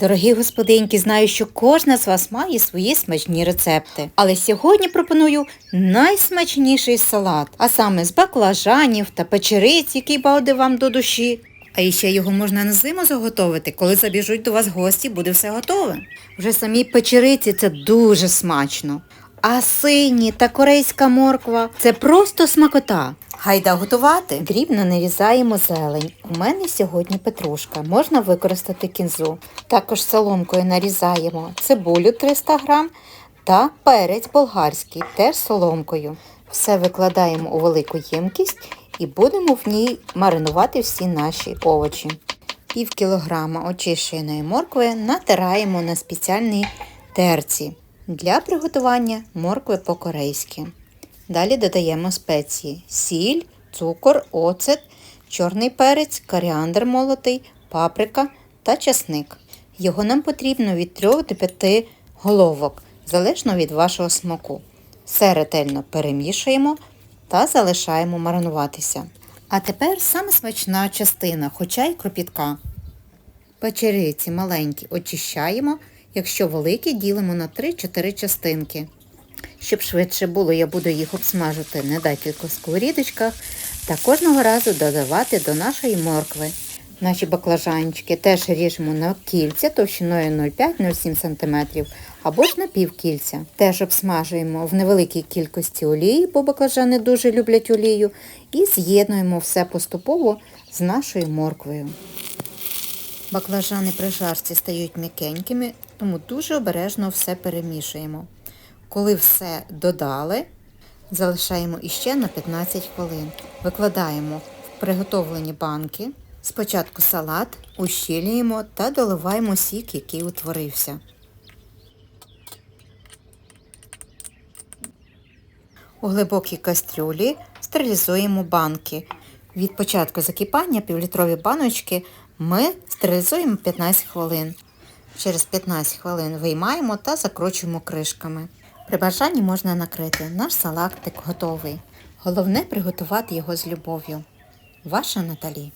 Дорогі господинки, знаю, що кожна з вас має свої смачні рецепти. Але сьогодні пропоную найсмачніший салат, а саме з баклажанів та печериць, який бауде вам до душі. А ще його можна на зиму заготовити, коли забіжуть до вас гості, буде все готове. Вже самі печериці це дуже смачно. А сині та корейська морква це просто смакота. Гайда готувати. Дрібно нарізаємо зелень. У мене сьогодні петрушка. Можна використати кінзу. Також соломкою нарізаємо цибулю 300 грам та перець болгарський, теж соломкою. Все викладаємо у велику ємкість і будемо в ній маринувати всі наші овочі. Пів кілограма очищеної моркви натираємо на спеціальній терці для приготування моркви по-корейськи. Далі додаємо спеції сіль, цукор, оцет, чорний перець, коріандр молотий, паприка та часник. Його нам потрібно від 3 до 5 головок, залежно від вашого смаку. Все ретельно перемішуємо та залишаємо маринуватися. А тепер саме смачна частина, хоча й кропітка. Печериці маленькі очищаємо, якщо великі ділимо на 3-4 частинки. Щоб швидше було, я буду їх обсмажити на декількох сковорідочках та кожного разу додавати до нашої моркви. Наші баклажанчики теж ріжемо на кільця товщиною 0,5-0,7 см або ж на півкільця. Теж обсмажуємо в невеликій кількості олії, бо баклажани дуже люблять олію, і з'єднуємо все поступово з нашою морквою. Баклажани при жарці стають м'якенькими, тому дуже обережно все перемішуємо. Коли все додали, залишаємо іще на 15 хвилин. Викладаємо в приготовлені банки. Спочатку салат ущільнюємо та доливаємо сік, який утворився. У глибокій кастрюлі стерилізуємо банки. Від початку закипання півлітрові баночки ми стерилізуємо 15 хвилин. Через 15 хвилин виймаємо та закручуємо кришками. При бажанні можна накрити. Наш салатик готовий. Головне приготувати його з любов'ю. Ваша Наталі.